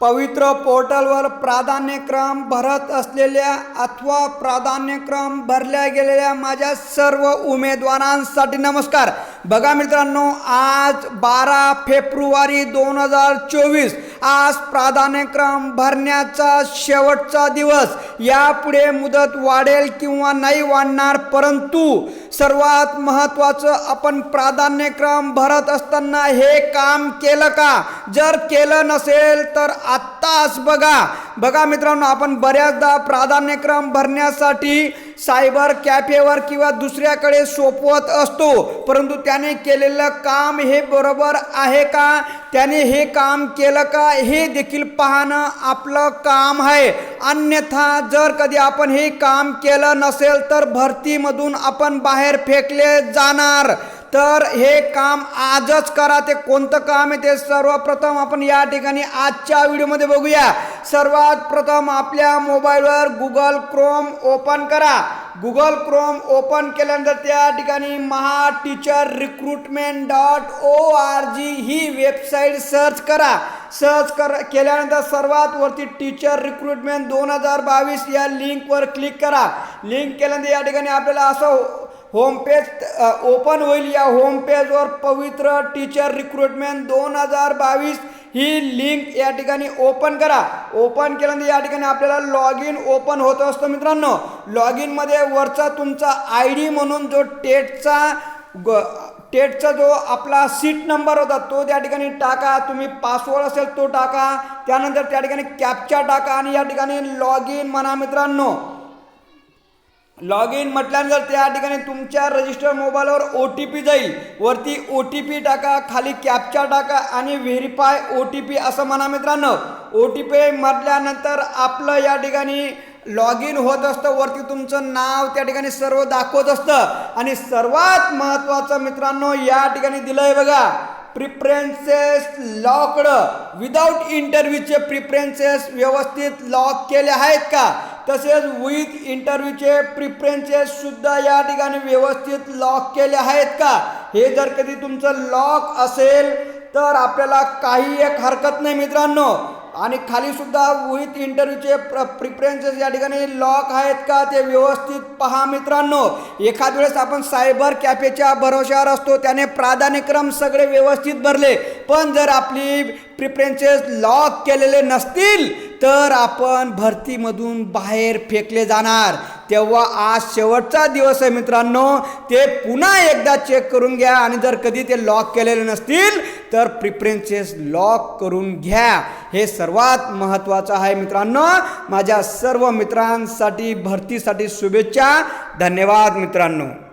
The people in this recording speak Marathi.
पवित्र पोर्टलवर प्राधान्यक्रम भरत असलेल्या अथवा प्राधान्यक्रम भरल्या गेलेल्या माझ्या सर्व उमेदवारांसाठी नमस्कार. बघा मित्रांनो आज बारा फेब्रुवारी दोन हजार चोवीस आज प्राधान्यक्रम भरण्याचा शेवटचा दिवस. यापुढे मुदत वाढेल किंवा नाही वाढणार परंतु सर्वात महत्त्वाचं आपण प्राधान्यक्रम भरत असताना हे काम केलं का? जर केलं नसेल तर आत्ताच बघा. बघा मित्रांनो आपण बऱ्याचदा प्राधान्यक्रम भरण्यासाठी सायबर कॅफेवर किंवा दुसऱ्याकडे सोपवत असतो. परंतु त्याने केलेलं काम हे बरोबर आहे का? त्याने हे काम केलं का? हे देखील पाहणं आपलं काम आहे. अन्यथा जर कधी आपण हे काम केलं नसेल तर भरतीमधून आपण बाहेर फेकले जाणार. तर हे काम आजच करा. ते कोणतं काम आहे ते सर्वप्रथम आपण या ठिकाणी आजच्या व्हिडिओमध्ये बघूया. सर्वात प्रथम आपल्या मोबाईलवर गुगल क्रोम ओपन करा. गुगल क्रोम ओपन केल्यानंतर त्या ठिकाणी Maha teacher recruitment dot O R G ही वेबसाईट सर्च करा. सर्च कर केल्यानंतर सर्वात वरती टीचर रिक्रुटमेंट दोन हजार बावीस या लिंकवर क्लिक करा. लिंक केल्यानंतर या ठिकाणी आपल्याला असं होमपेज ओपन uh, होईल. या होमपेजवर पवित्र टीचर रिक्रुटमेंट दोन हजार बावीस ही लिंक या ठिकाणी ओपन करा. ओपन केल्यानंतर या ठिकाणी आपल्याला लॉग इन ओपन होत असतो मित्रांनो. लॉग इनमध्ये वरचा तुमचा आय डी म्हणून जो टेटचा ग टेटचा जो आपला सीट नंबर होता तो त्या ठिकाणी टाका. तुम्ही पासवर्ड असेल तो टाका. त्यानंतर त्या ठिकाणी कॅपचा टाका आणि या ठिकाणी लॉग इन म्हणा मित्रांनो. लॉग इन म्हटल्यानंतर त्या ठिकाणी तुमच्या रजिस्टर मोबाईलवर ओ टी पी जाईल. वरती ओ टी पी टाका खाली कॅपचा टाका आणि व्हेरीफाय ओ टी पी असं म्हणा मित्रांनो. ओ टी पी म्हटल्यानंतर आपलं या ठिकाणी लॉग इन होत असतं. वरती तुमचं नाव त्या ठिकाणी सर्व दाखवत असतं. आणि सर्वात महत्त्वाचं मित्रांनो या ठिकाणी दिलं आहे बघा प्रिफरन्सेस लॉकड विदाऊट इंटरव्ह्यूचे प्रिफरन्सेस व्यवस्थित लॉक केले आहेत का? तसेच विथ इंटरव्ह्यूचे प्रिफरन्सेस सुद्धा या ठिकाणी व्यवस्थित लॉक केले आहेत का? हे जर कधी तुमचं लॉक असेल तर आपल्याला काही एक हरकत नाही मित्रांनो. आणि खाली सुद्धा विथ इंटरव्ह्यूचे प्र प्रिफरन्सेस या ठिकाणी लॉक आहेत का ते व्यवस्थित पहा मित्रांनो. एखाद वेळेस आपण सायबर कॅफेच्या भरोश्यावर असतो त्याने प्राधान्यक्रम सगळे व्यवस्थित भरले. पण जर आपली प्रिफरन्सेस लॉक केलेले नसतील तर आपण भरतीमधून बाहेर फेकले जाणार. तेव्हा आज शेवटचा दिवस आहे मित्रांनो. ते पुन्हा एकदा चेक करून घ्या आणि जर कधी ते लॉक केलेले नसतील तर प्रिफरेन्सेस लॉक करून घ्या. हे सर्वात महत्त्वाचं आहे मित्रांनो. माझ्या सर्व मित्रांसाठी भरतीसाठी शुभेच्छा. धन्यवाद मित्रांनो.